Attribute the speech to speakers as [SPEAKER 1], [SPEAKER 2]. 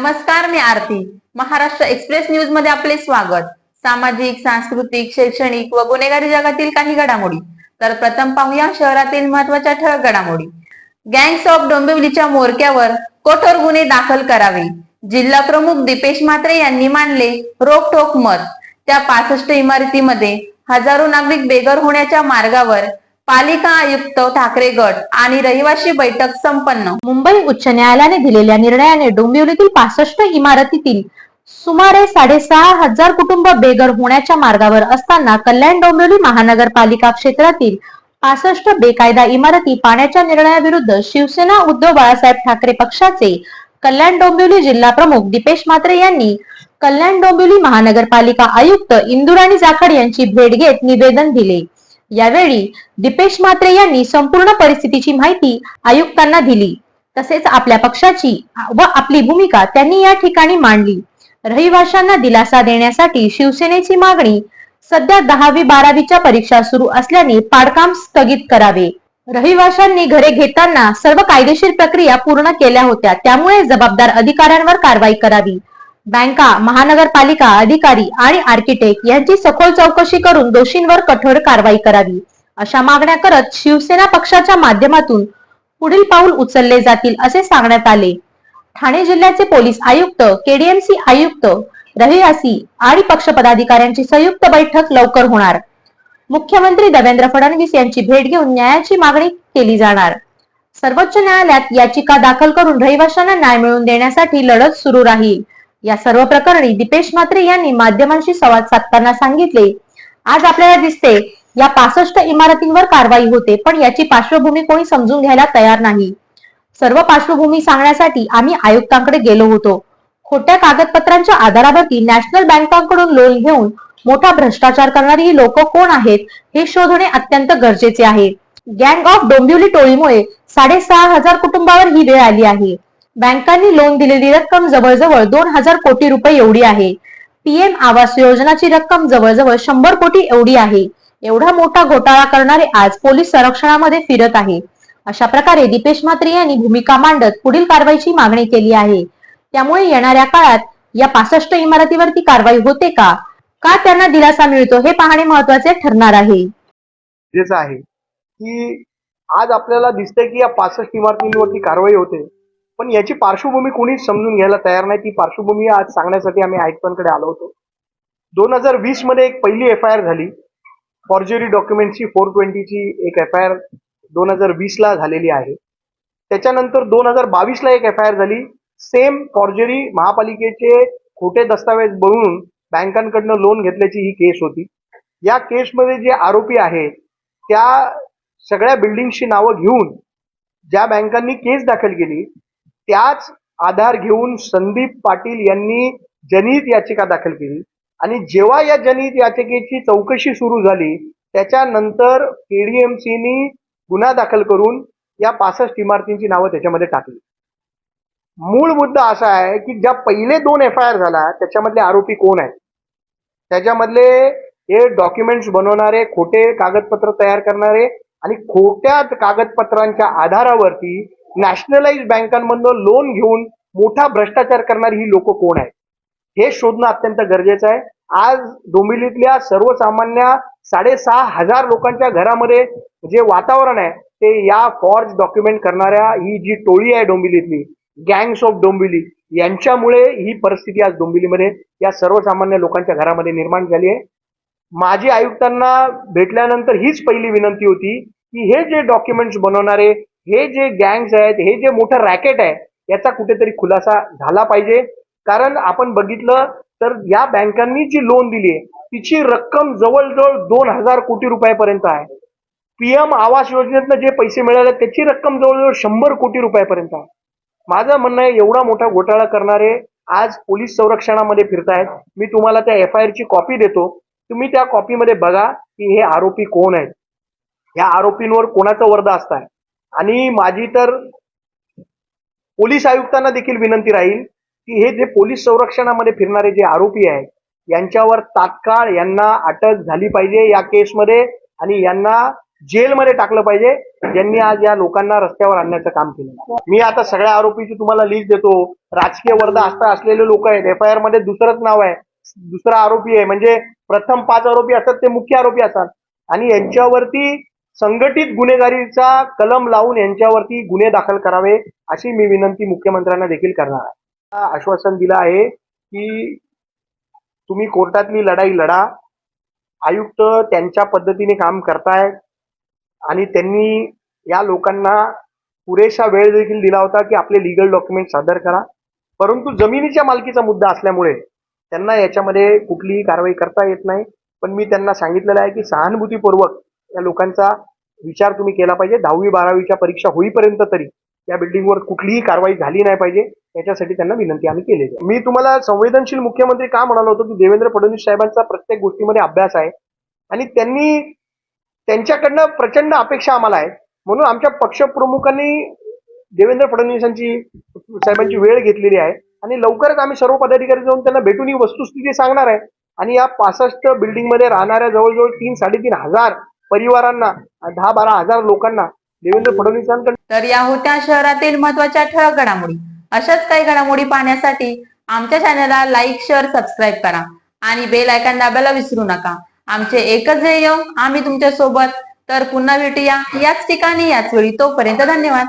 [SPEAKER 1] नमस्कार मी आरती. महाराष्ट्र एक्सप्रेस न्यूजमध्ये आपले स्वागत. सामाजिक सांस्कृतिक शैक्षणिक व गुन्हेगारी जगातील काही घडामोडी. तर प्रथम पाहूया शहरातील महत्त्वाच्या ठळक घडामोडी. गँग्स ऑफ डोंबिवलीच्या मोरक्यावर कठोर गुन्हे दाखल करावे. जिल्हा प्रमुख दीपेश म्हात्रे यांनी मानले रोखोक मत. त्या पासष्ट इमारतीमध्ये हजारो नागरिक बेघर होण्याच्या मार्गावर पालिका आयुक्त ठाकरे गट आणि रहिवासी बैठक संपन्न.
[SPEAKER 2] मुंबई उच्च न्यायालयाने दिलेल्या निर्णयाने डोंबिवलीतील पासष्ट इमारतीतील सुमारे साडेसहा हजार कुटुंब बेघर होण्याच्या मार्गावर असताना कल्याण डोंबिवली महानगरपालिका क्षेत्रातील पासष्ट बेकायदा इमारती पाण्याच्या निर्णयाविरुद्ध शिवसेना उद्धव बाळासाहेब ठाकरे पक्षाचे कल्याण डोंबिवली जिल्हा प्रमुख दीपेश म्हात्रे यांनी कल्याण डोंबिवली महानगरपालिका आयुक्त इंदुराणी जाखड यांची भेट घेत निवेदन दिले. यावेळी दीपेश म्हात्रे यांनी संपूर्ण परिस्थितीची माहिती आयुक्तांना दिली. तसेच आपल्या पक्षाची व आपली भूमिका त्यांनी या ठिकाणी मांडली. रहिवाशांना दिलासा देण्यासाठी शिवसेनेची मागणी सध्या दहावी बारावीच्या परीक्षा सुरू असल्याने पाडकाम स्थगित करावे. रहिवाशांनी घरे घेताना सर्व कायदेशीर प्रक्रिया पूर्ण केल्या होत्या त्यामुळे जबाबदार अधिकाऱ्यांवर कारवाई करावी. बँका महानगरपालिका अधिकारी आणि आर्किटेक्ट यांची सखोल चौकशी करून दोषींवर कठोर कारवाई करावी. अशा मागण्या करत शिवसेना पक्षाच्या माध्यमातून पुढील पाऊल उचलले जातील असे सांगण्यात आले. ठाणे जिल्ह्याचे पोलीस आयुक्त केडीएमसी आयुक्त रहिवासी आणि पक्ष पदाधिकाऱ्यांची संयुक्त बैठक लवकर होणार. मुख्यमंत्री देवेंद्र फडणवीस यांची भेट घेऊन न्यायाची मागणी केली जाणार. सर्वोच्च न्यायालयात याचिका दाखल करून रहिवाशांना न्याय मिळवून देण्यासाठी लढत सुरू राहील. या सर्व प्रकरणी दीपेश म्हात्रे यांनी माध्यमांशी संवाद साधताना सांगितले. आज आपल्याला दिसते या पासष्ट इमारतींवर कारवाई होते पण याची पार्श्वभूमी कोणी समजून घ्यायला तयार नाही. सर्व पार्श्वभूमी सांगण्यासाठी आम्ही आयुक्तांकडे गेलो होतो. खोट्या कागदपत्रांच्या आधारावरती नॅशनल बँकांकडून लोन घेऊन मोठा भ्रष्टाचार करणारी ही लोक कोण आहेत हे शोधणे अत्यंत गरजेचे आहे. गँग ऑफ डोंबिवली टोळीमुळे साडेसहा हजार कुटुंबावर ही वेळ आली आहे. बँकांनी लोन दिलेली रक्कम जवळजवळ दोन हजार कोटी रुपये एवढी आहे. पीएम आवास योजनाची रक्कम जवळजवळ शंभर कोटी एवढी आहे. एवढा मोठा घोटाळा करणारे आज पोलीस संरक्षणामध्ये फिरत आहे. अशा प्रकारे दीपेश म्हात्रे यांनी भूमिका मांडत पुढील कारवाईची मागणी केली आहे. त्यामुळे येणाऱ्या काळात या पासष्ट इमारतीवरती कारवाई होते का? का त्यांना दिलासा मिळतो हे पाहणे महत्त्वाचे ठरणार आहे.
[SPEAKER 3] आहे की आज आपल्याला दिसतंय की या पासष्ट इमारतींवरती कारवाई होते. पण याची पार्श्वभूमी कोणीच समजून घ्यायला तयार नाही. ती पार्श्वभूमी आज सांगण्यासाठी आम्ही आयुक्तांकडे आलो होतो. दोन हजार वीसमध्ये एक पहिली एफ आय आर झाली. फॉर्जरी डॉक्युमेंटची फोर ट्वेंटीची एक एफ आय आर दोन हजार वीसला झालेली आहे. त्याच्यानंतर दोन हजार बावीसला एक एफ आय आर झाली. सेम फॉर्जरी महापालिकेचे खोटे दस्तावेज बनवून बँकांकडनं लोन घेतल्याची ही केस होती. या केसमध्ये जे आरोपी आहेत त्या सगळ्या बिल्डिंगची नावं घेऊन ज्या बँकांनी केस दाखल केली त्याच आधार घेऊन संदीप पाटील यांनी जनहित याचिका दाखल केली. आणि जेव्हा या जनहित याचिकेची चौकशी सुरू झाली त्याच्यानंतर केडीएमसीनी गुन्हा दाखल करून या पासष्ट इमारतींची नावं त्याच्यामध्ये टाकली. मूळ मुद्दा असा आहे की ज्या पहिले दोन एफ आय आर झाला त्याच्यामधले आरोपी कोण आहेत? त्याच्यामधले हे डॉक्युमेंट्स बनवणारे खोटे कागदपत्र तयार करणारे आणि खोट्या कागदपत्रांच्या आधारावरती नॅशनलाइज बँकांमधनं लोन घेऊन मोठा भ्रष्टाचार करणारी ही लोक कोण आहेत? हे शोधणं अत्यंत गरजेचं आहे. आज डोंबिवलीतल्या सर्वसामान्य साडेसहा हजार लोकांच्या घरामध्ये जे वातावरण आहे ते या फॉर्ज डॉक्युमेंट करणाऱ्या ही जी टोळी आहे डोंबिवलीतली गँग्स ऑफ डोंबिवली यांच्यामुळे ही परिस्थिती आज डोंबिवलीमध्ये या सर्वसामान्य लोकांच्या घरामध्ये निर्माण झाली आहे. माजी आयुक्तांना भेटल्यानंतर हीच पहिली विनंती होती की हे जे डॉक्युमेंट्स बनवणारे हे जे गँग्स आहेत हे जे मोठं रॅकेट आहे याचा कुठेतरी खुलासा झाला पाहिजे. कारण आपण बघितलं तर या बँकांनी जी लोन दिली आहे तिची रक्कम जवळजवळ दोन हजार कोटी रुपयापर्यंत आहे. पीएम आवास योजनेतनं जे पैसे मिळाले त्याची रक्कम जवळजवळ शंभर कोटी रुपयापर्यंत आहे. माझं म्हणणं आहे एवढा मोठा घोटाळा करणारे आज पोलीस संरक्षणामध्ये फिरतायत. मी तुम्हाला त्या एफ आय आर ची कॉपी देतो. तुम्ही त्या कॉपीमध्ये बघा की हे आरोपी कोण आहेत. या आरोपींवर कोणाचं वर्द असताय आणि माझी तर पोलीस आयुक्तांना देखील विनंती राहील की हे जे पोलीस संरक्षणामध्ये फिरणारे जे आरोपी आहेत यांच्यावर तात्काळ यांना अटक झाली पाहिजे या केसमध्ये आणि यांना जेलमध्ये टाकलं पाहिजे. ज्यांनी आज या लोकांना रस्त्यावर आणण्याचं काम केलं मी आता सगळ्या आरोपीची तुम्हाला लिस्ट देतो. राजकीय वर्धा असता असलेले लोक आहेत. एफ आय आरमध्ये दुसरंच नाव आहे. दुसरा आरोपी आहे. म्हणजे प्रथम पाच आरोपी असतात ते मुख्य आरोपी असतात. आणि यांच्यावरती संघटित गुन्हेगारीचा कलम लावून यांच्यावरती गुन्हे दाखल करावे अशी मी विनंती मुख्यमंत्र्यांना देखील करणार आहे. आश्वासन दिलं आहे की तुम्ही कोर्टातली लढाई लढा. आयुक्त त्यांच्या पद्धतीने काम करतायत आणि त्यांनी या लोकांना पुरेसा वेळ देखील दिला होता की आपले लिगल डॉक्युमेंट सादर करा. परंतु जमिनीच्या मालकीचा मुद्दा असल्यामुळे त्यांना याच्यामध्ये कुठलीही कारवाई करता येत नाही. पण मी त्यांना सांगितलेलं आहे की सहानुभूतीपूर्वक या लोकांचा विचार तुम्ही केला पाहिजे. दहावी बारावीच्या परीक्षा होईपर्यंत तरी या बिल्डिंगवर कुठलीही कारवाई झाली नाही पाहिजे. याच्यासाठी त्यांना विनंती आम्ही केली आहे. मी तुम्हाला संवेदनशील मुख्यमंत्री का म्हणालो होतो की देवेंद्र फडणवीस साहेबांचा प्रत्येक गोष्टीमध्ये अभ्यास आहे आणि त्यांनी त्यांच्याकडनं प्रचंड अपेक्षा आम्हाला आहे. म्हणून आमच्या पक्षप्रमुखांनी देवेंद्र फडणवीसांची साहेबांची वेळ घेतलेली आहे आणि लवकरच आम्ही सर्व पदाधिकारी जाऊन त्यांना भेटून ही वस्तुस्थिती सांगणार आहे. आणि या पासष्ट बिल्डिंगमध्ये राहणाऱ्या जवळजवळ तीन साडेतीन हजार परिवारांना दहा बारा हजार लोकांना देवेंद्र फडणवीसांकडे
[SPEAKER 1] तर या होत्या शहरातील महत्त्वाच्या ठळक घडामोडी. अशाच काही घडामोडी पाहण्यासाठी आमच्या चॅनलला लाईक शेअर सबस्क्राईब करा आणि बेल आयकॉन दाबायला विसरू नका. आमचे एकच ध्येय आम्ही तुमच्यासोबत तर पुन्हा भेटूया याच ठिकाणी याच वेळी. तोपर्यंत धन्यवाद.